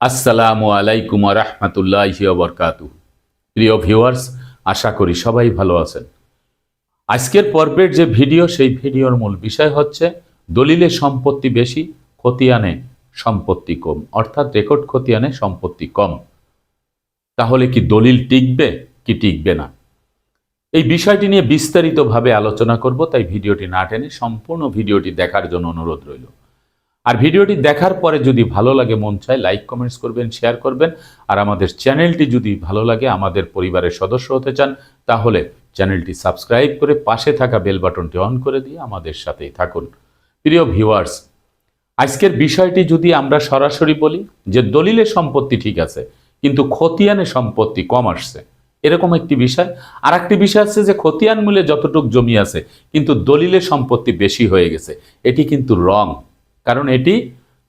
আসসালামু আলাইকুম রহমতুল্লাহি বরকাতু প্রিয় ভিউয়ার্স, আশা করি সবাই ভালো আছেন। আজকের পর্বের যে ভিডিও, সেই ভিডিওর মূল বিষয় হচ্ছে, দলিলে সম্পত্তি বেশি, খতিয়ানে সম্পত্তি কম। অর্থাৎ রেকর্ড খতিয়ানে সম্পত্তি কম। তাহলে কি দলিল টিকবে, কি টিকবে না? এই বিষয়টি নিয়ে বিস্তারিতভাবে আলোচনা করব, তাই ভিডিওটি না টেনে সম্পূর্ণ ভিডিওটি দেখার জন্য অনুরোধ রইল। আর ভিডিওটি দেখার পরে যদি ভালো লাগে, মন চায় লাইক কমেন্টস করবেন শেয়ার করবেন। আর আমাদের চ্যানেলটি যদি ভালো লাগে, আমাদের পরিবারের সদস্য হতে চান, তাহলে চ্যানেলটি সাবস্ক্রাইব করে পাশে থাকা বেল বাটনটি অন করে দিয়ে আমাদের সাথেই থাকুন। প্রিয় ভিউয়ার্স আজকের বিষয়টি যদি আমরা সরাসরি বলি যে দলিলে সম্পত্তি ঠিক আছে, কিন্তু খতিয়ানে সম্পত্তি কম আসছে। এরকম একটি বিষয়। আর একটি বিষয় আছে যে খতিয়ান মূলে যতটুক জমি আছে, কিন্তু দলিলে সম্পত্তি বেশি হয়ে গেছে। এটি কিন্তু রং। কারণ এটি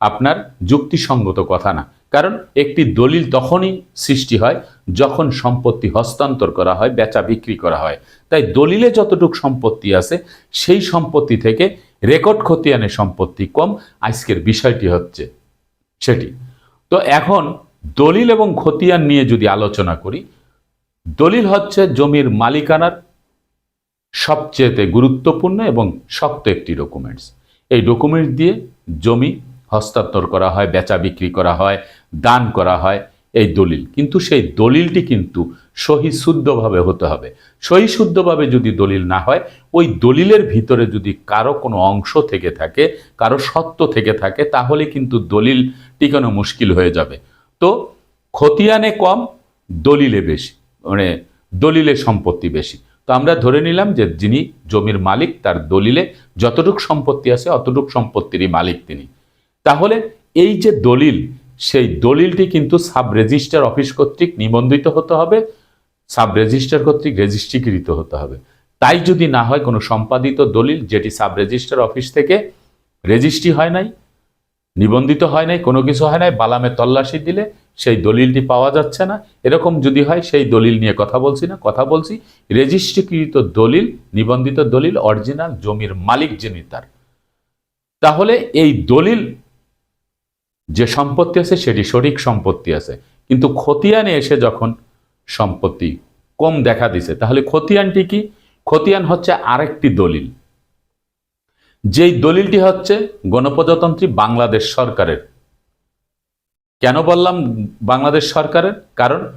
আপনার যুক্তিসঙ্গত কথা না। কারণ একটি দলিল তখনই সৃষ্টি হয় যখন সম্পত্তি হস্তান্তর করা হয়, বেচা বিক্রি করা হয়। তাই দলিলে যতটুক সম্পত্তি আছে, সেই সম্পত্তি থেকে রেকর্ড খতিয়ানে সম্পত্তি কম। আজকের বিষয়টি হচ্ছে সেটি। তো এখন দলিল এবং খতিয়ান নিয়ে যদি আলোচনা করি, দলিল হচ্ছে জমির মালিকানার সবচেয়েতে গুরুত্বপূর্ণ এবং শক্ত একটি ডকুমেন্টস এই ডকুমেন্টস দিয়ে জমি হস্তান্তর করা হয়, বেচা বিক্রি করা হয়, দান করা হয় এই দলিল। কিন্তু সেই দলিলটি কিন্তু সহি শুদ্ধভাবে হতে হবে। সহি শুদ্ধভাবে যদি দলিল না হয়, ওই দলিলের ভিতরে যদি কারও কোনো অংশ থেকে থাকে, কারও সত্য থেকে থাকে, তাহলে কিন্তু দলিল টিকানো মুশকিল হয়ে যাবে? তো খতিয়ানে কম, দলিলে বেশি মানে দলিলে সম্পত্তি বেশি। তো আমরা ধরে নিলাম যে যিনি জমির মালিক, তার দলিলে যতটুক সম্পত্তি আছে অতটুক সম্পত্তিরই মালিক তিনি। তাহলে এই যে দলিল, সেই দলিলটি কিন্তু সাব রেজিস্টার অফিস কর্তৃক নিবন্ধিত হতে হবে সাব রেজিস্টার কর্তৃক রেজিস্ট্রিকৃত হতে হবে। তাই যদি না হয় কোনো সম্পাদিত দলিল যেটি সাব রেজিস্টার অফিস থেকে রেজিস্ট্রি হয় নাই, নিবন্ধিত হয় নাই, কোনো কিছু হয় নাই, বালামে তল্লাশি দিলে সেই দলিলটি পাওয়া যাচ্ছে না। এরকম যদি হয়, সেই দলিল নিয়ে কথা বলছি না। কথা বলছি, রেজিস্ট্রিকৃত দলিল, নিবন্ধিত দলিল, অরিজিনাল জমির মালিক যিনি তার। তাহলে এই দলিল যে সম্পত্তি আছে, সেটি সঠিক সম্পত্তি আছে। কিন্তু খতিয়ানে এসে যখন সম্পত্তি কম দেখা দিছে, তাহলে খতিয়ানটি কি? খতিয়ান হচ্ছে আরেকটি দলিল। যেই দলিলটি হচ্ছে গণপ্রজাতন্ত্রী বাংলাদেশ সরকারের। কেন বললাম বাংলাদেশ সরকারের? কারণ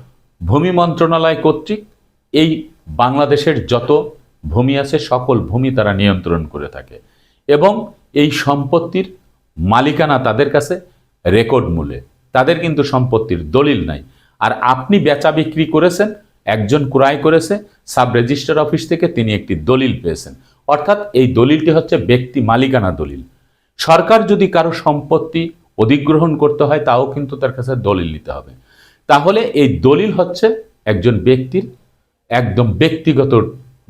ভূমি মন্ত্রণালয় কর্তৃক এই বাংলাদেশের যত ভূমি আছে, সকল ভূমি তারা নিয়ন্ত্রণ করে থাকে। এবং এই সম্পত্তির মালিকানা তাদের কাছে রেকর্ড মূলে। তাদের কিন্তু সম্পত্তির দলিল নাই। আর আপনি বেচা বিক্রি করেছেন, একজন ক্রয় করেছে সাব রেজিস্টার অফিস থেকে তিনি একটি দলিল পেয়েছেন। অর্থাৎ এই দলিলটি হচ্ছে ব্যক্তি মালিকানা দলিল। সরকার যদি কারও সম্পত্তি অধিগ্রহণ করতে হয়, তাও কিন্তু তার কাছে দলিল নিতে হবে। তাহলে এই দলিল হচ্ছে একজন ব্যক্তির একদম ব্যক্তিগত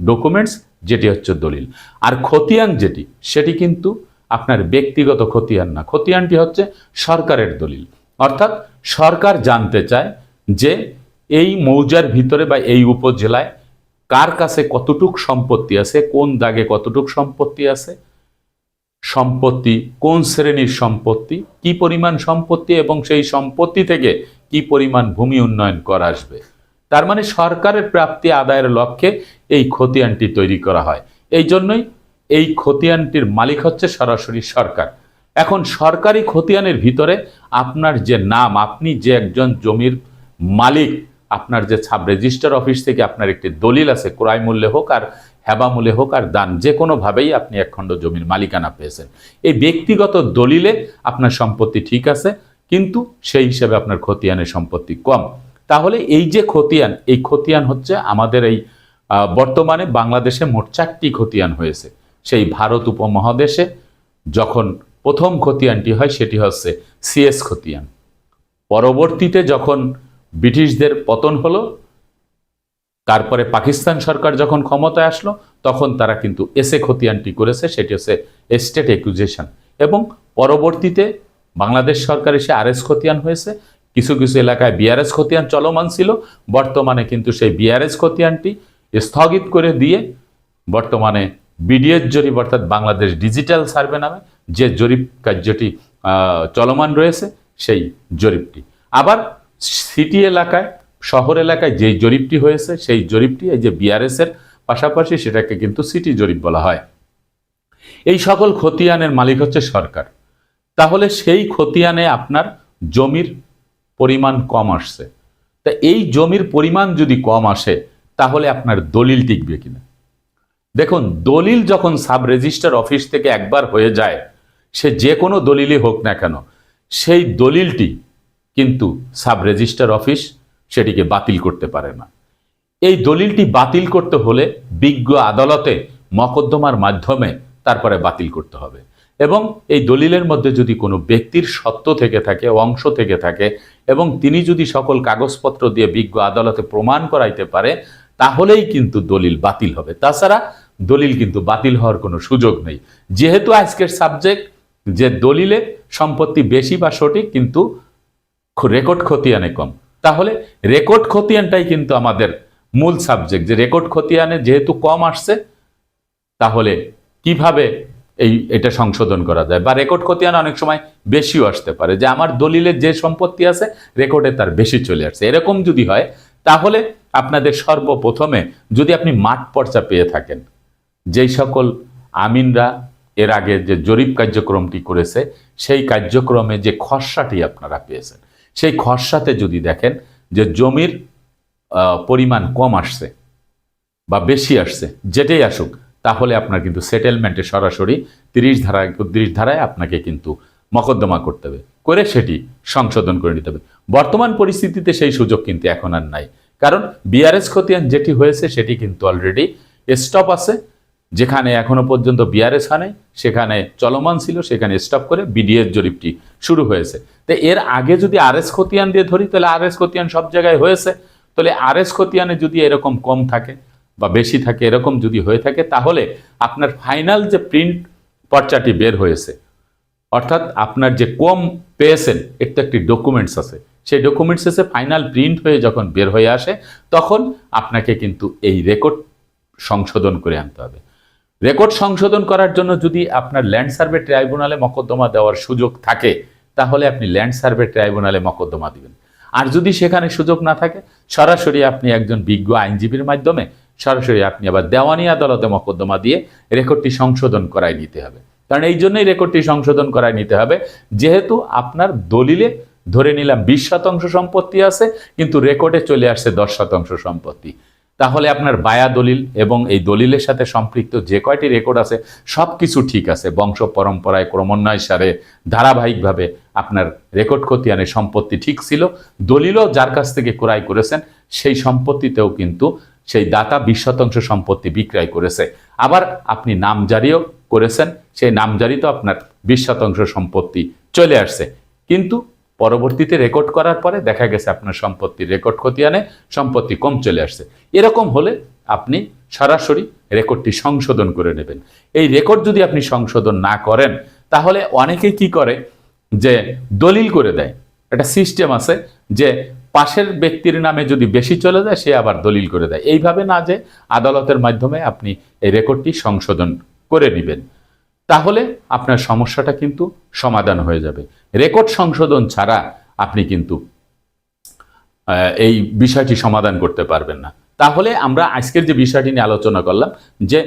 ডকুমেন্টস যেটি হচ্ছে দলিল। আর খতিয়ান যেটি, সেটি কিন্তু আপনার ব্যক্তিগত খতিয়ান না। খতিয়ানটি হচ্ছে সরকারের দলিল। অর্থাৎ সরকার জানতে চায় যে এই মৌজার ভিতরে বা এই উপজেলায় কার কাছে কতটুক সম্পত্তি আছে, কোন দাগে কতটুক সম্পত্তি আছে সম্পত্তি, কোন শ্রেণির সম্পত্তি, কি পরিমাণ সম্পত্তি এবং সেই সম্পত্তি থেকে কি পরিমাণ ভূমি উন্নয়ন করা আসবে। তার মানে সরকারের প্রাপ্তি আদায়ের লক্ষ্যে এই খতিয়ানটি তৈরি করা হয়। এই জন্যই এই খতিয়ানটির মালিক হচ্ছে সরাসরি সরকার। এখন সরকারি খতিয়ানের ভিতরে আপনার যে নাম, আপনি যে একজন জমির মালিক, আপনার যে সাব রেজিস্টার অফিস থেকে আপনার একটি দলিল আছে, ক্রয় মূল্যে হোক আর হেবা মূল্যে হোক আর দান, যে কোনোভাবেই আপনি একখণ্ড জমির মালিকানা পেয়েছেন। এই ব্যক্তিগত দলিলে আপনার সম্পত্তি ঠিক আছে, কিন্তু সেই হিসাবে আপনার খতিয়ানের সম্পত্তি কম। তাহলে এই যে খতিয়ান, এই খতিয়ান হচ্ছে আমাদের এই বর্তমানে বাংলাদেশে মোট চারটি খতিয়ান হয়েছে। সেই ভারত উপমহাদেশে যখন প্রথম খতিয়ানটি হয়, সেটি হচ্ছে সিএস খতিয়ান। পরবর্তীতে যখন ব্রিটিশদের পতন হলো তারপরে পাকিস্তান সরকার যখন ক্ষমতায় আসলো, তখন তারা কিন্তু এসে খতিয়ানটি করেছে, সেটি হচ্ছে স্টেট একুজেশন এবং পরবর্তীতে বাংলাদেশ সরকার এসে আরএস খতিয়ান হয়েছে। কিছু কিছু এলাকায় বিআরএস খতিয়ান চলমান ছিল। বর্তমানে কিন্তু সেই বিআরএস খতিয়ানটি স্থগিত করে দিয়ে বর্তমানে বিডিএস জরিপ, অর্থাৎ বাংলাদেশ ডিজিটাল সার্ভে নামে যে জরিপ কার্যটি চলমান রয়েছে, সেই জরিপটি। আবার সিটি এলাকায় শহর এলাকায় যেই জরিপটি হয়েছে, সেই জরিপটি এই যে বিআরএস এর পাশাপাশি সেটাকে কিন্তু সিটি জরিপ বলা হয়। এই সকল খতিয়ানের মালিক হচ্ছে সরকার। তাহলে সেই খতিয়ানে আপনার জমির পরিমাণ কম আসছে। তা এই জমির পরিমাণ যদি কম আসে, তাহলে আপনার দলিল টিকবে কিনা? দেখুন, দলিল যখন সাব রেজিস্টার অফিস থেকে একবার হয়ে যায়, সে যে কোনো দলিলই হোক না কেন, সেই দলিলটি কিন্তু সাব রেজিস্টার অফিস সেটিকে বাতিল করতে পারে না। এই দলিলটি বাতিল করতে হলে বিজ্ঞ আদালতে মকদ্দমার মাধ্যমে তারপরে বাতিল করতে হবে এবং এই দলিলের মধ্যে যদি কোনো ব্যক্তির সত্য থেকে থাকে, অংশ থেকে থাকে এবং তিনি যদি সকল কাগজপত্র দিয়ে বিজ্ঞ আদালতে প্রমাণ করাইতে পারে, তাহলেই কিন্তু দলিল বাতিল হবে। তাছাড়া দলিল কিন্তু বাতিল হওয়ার কোনো সুযোগ নেই। যেহেতু আজকের সাবজেক্ট, যে দলিলে সম্পত্তি বেশি বা সঠিক, কিন্তু রেকর্ড ক্ষতি খতিয়ানে কম। তাহলে রেকর্ড খতিয়ানটাই কিন্তু আমাদের মূল সাবজেক্ট যে রেকর্ড খতিয়ানে যেহেতু কম আসছে, তাহলে কীভাবে এই, এটা সংশোধন করা যায়? বা রেকর্ড খতিয়ান অনেক সময় বেশিও আসতে পারে। যে আমার দলিলের যে সম্পত্তি আছে, রেকর্ডে তার বেশি চলে আসছে। এরকম যদি হয়, তাহলে আপনাদের সর্বপ্রথমে যদি আপনি মাঠ পর্চা পেয়ে থাকেন যেই সকল আমিনরা এর আগে যে জরিপ কার্যক্রমটি করেছে, সেই কার্যক্রমে যে খসড়াটি আপনারা পেয়েছেন সেই খসড়াতে যদি দেখেন যে জমির পরিমাণ কম আসছে বা বেশি আসছে, যেটাই আসুক, তাহলে আপনার কিন্তু সেটেলমেন্টে সরাসরি তিরিশ ধারা একত্রিশ ধারায় আপনাকে কিন্তু মকদ্দমা করতে হবে। করে সেটি সংশোধন করে নিতে হবে। বর্তমান পরিস্থিতিতে সেই সুযোগ কিন্তু এখন আর নাই। কারণ বিআরএস খতিয়ান যেটি হয়েছে, সেটি কিন্তু অলরেডি স্টপ আছে। যেখানে এখনও পর্যন্ত বিআরএস নাই, সেখানে চলমান ছিল সেখানে স্টপ করে বিডিএস জরিপটি শুরু হয়েছে। তো এর আগে যদি আরএস খতিয়ান দিয়ে ধরি তাহলে আরএস খতিয়ান সব জায়গায় হয়েছে। তাহলে আরএস খতিয়ানে যদি এরকম কম থাকে বা বেশি থাকে এরকম যদি হয়ে থাকে তাহলে আপনার ফাইনাল যে প্রিন্ট পর্চাটি বের হয়েছে অর্থাৎ আপনার যে কম পেয়েছেন তো একটি ডকুমেন্টস আছে। সেই ডকুমেন্টস এসে ফাইনাল প্রিন্ট হয়ে যখন বের হয়ে আসে তখন আপনাকে কিন্তু এই রেকর্ড সংশোধন করে আনতে হবে। রেকর্ড সংশোধন করার জন্য যদি আপনার ল্যান্ড সার্ভে ট্রাইব্যুনালে মকদ্দমা দেওয়ার সুযোগ থাকে, তাহলে আপনি ল্যান্ড সার্ভে ট্রাইব্যুনালে মকদ্দমা দিবেন। আর যদি সেখানে সুযোগ না থাকে, সরাসরি আপনি একজন বিজ্ঞ আইনজীবীর মাধ্যমে সরাসরি আপনি আবার দেওয়ানি আদালতে মকদ্দমা দিয়ে রেকর্ডটি সংশোধন করাই নিতে হবে। কারণ এই জন্যই রেকর্ডটি সংশোধন করাই নিতে হবে। যেহেতু আপনার দলিলে ধরে নিলাম বিশ শতাংশ সম্পত্তি আছে, কিন্তু রেকর্ডে চলে আসছে দশ শতাংশ সম্পত্তি। তাহলে আপনার বায়া দলিল এবং এই দলিলের সাথে সম্পৃক্ত যে কয়টি রেকর্ড আছে সব কিছু ঠিক আছে। বংশ পরম্পরায় ক্রমান্বয় সারে ধারাবাহিকভাবে আপনার রেকর্ড খতিয়ানে সম্পত্তি ঠিক ছিল। দলিলও যার কাছ থেকে ক্রয় করেছেন, সেই সম্পত্তিতেও কিন্তু সেই দাতা বিশ শতাংশ সম্পত্তি বিক্রয় করেছে। আবার আপনি নামজারিও করেছেন, সেই নামজারিতে আপনার বিশ শতাংশ সম্পত্তি চলে আসছে। কিন্তু পরবর্তীতে রেকর্ড করার পরে দেখা গেছে আপনার সম্পত্তির রেকর্ড খতিয়ানে সম্পত্তি কম চলে আসছে। এরকম হলে আপনি সরাসরি রেকর্ডটি সংশোধন করে নেবেন। এই রেকর্ড যদি আপনি সংশোধন না করেন, তাহলে অনেকে কি করে? যে দলিল করে দেয়। একটা সিস্টেম আছে যে পাশের ব্যক্তির নামে যদি বেশি চলে যায়, সে আবার দলিল করে দেয়। এইভাবে না যে আদালতের মাধ্যমে আপনি এই রেকর্ডটি সংশোধন করে নেবেন। তাহলে আপনার সমস্যাটা কিন্তু সমাধান হয়ে যাবে। রেকর্ড সংশোধন ছাড়া আপনি কিন্তু এই বিষয়টি সমাধান করতে পারবেন না। তাহলে আমরা আজকের যে বিষয়টি নিয়ে আলোচনা করলাম, যে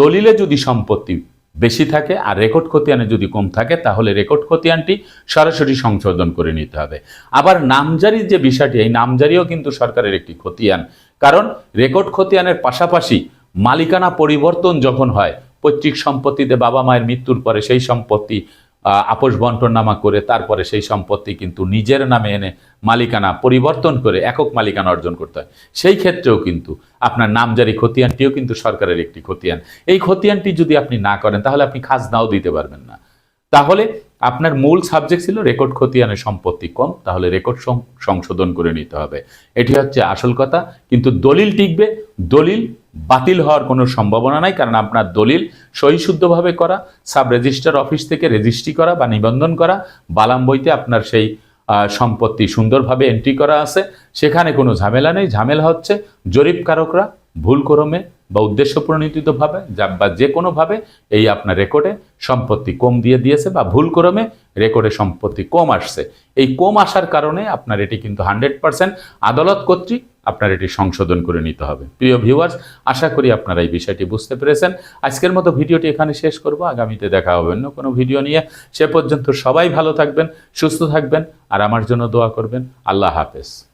দলিলে যদি সম্পত্তি বেশি থাকে আর রেকর্ড খতিয়ানে যদি কম থাকে, তাহলে রেকর্ড খতিয়ানটি সরাসরি সংশোধন করে নিতে হবে। আবার নামজারির যে বিষয়টি, এই নামজারিও কিন্তু সরকারের একটি খতিয়ান। কারণ রেকর্ড খতিয়ানের পাশাপাশি মালিকানা পরিবর্তন যখন হয় পৈতৃক সম্পত্তিতে বাবা মায়ের মৃত্যুর পরে সেই সম্পত্তি আপোষ বন্টনামা করে তারপরে সেই সম্পত্তি কিন্তু নিজের নামে এনে মালিকানা পরিবর্তন করে একক মালিকানা অর্জন করতে হয়। সেই ক্ষেত্রেও কিন্তু আপনার নামজারি খতিয়ানটিও কিন্তু সরকারের একটি খতিয়ান। এই খতিয়ানটি যদি আপনি না করেন, তাহলে আপনি খাজনাও দিতে পারবেন না। তাহলে আপনার মূল সাবজেক্ট ছিল রেকর্ড খতিয়ানের সম্পত্তি কম, তাহলে রেকর্ড সংশোধন করে নিতে হবে। এটি হচ্ছে আসল কথা, কিন্তু দলিল টিকবে, দলিল বাতিল হওয়ার কোনো সম্ভাবনা নাই, কারণ আপনার দলিল সহিশুদ্ধভাবে করা সাব রেজিস্টার অফিস থেকে রেজিস্ট্রি করা বা নিবন্ধন করা, বালাম বইতে আপনার সেই সম্পত্তি সুন্দরভাবে এন্ট্রি করা আছে, সেখানে কোনো ঝামেলা নেই। ঝামেলা হচ্ছে জরিপকারকরা ভুল ক্রমে বা উদ্দেশ্য প্রণোদিতভাবে যা বা যে কোনোভাবে এই আপনার রেকর্ডে সম্পত্তি কম দিয়ে দিয়েছে বা ভুল ক্রমে রেকর্ডে সম্পত্তি কম আসছে। এই কম আসার কারণে আপনার এটি কিন্তু হান্ড্রেড পার্সেন্ট আদালত কর্তৃক আপনার এটি সংশোধন করে নিতে হবে। প্রিয় ভিউয়ার্স আশা করি আপনারা এই বিষয়টি বুঝতে পেরেছেন। আজকের মতো ভিডিওটি এখানে শেষ করব। আগামীতে দেখা হবে অন্য কোনো ভিডিও নিয়ে। সে পর্যন্ত সবাই ভালো থাকবেন, সুস্থ থাকবেন, আর আমার জন্য দোয়া করবেন। আল্লাহ হাফেজ।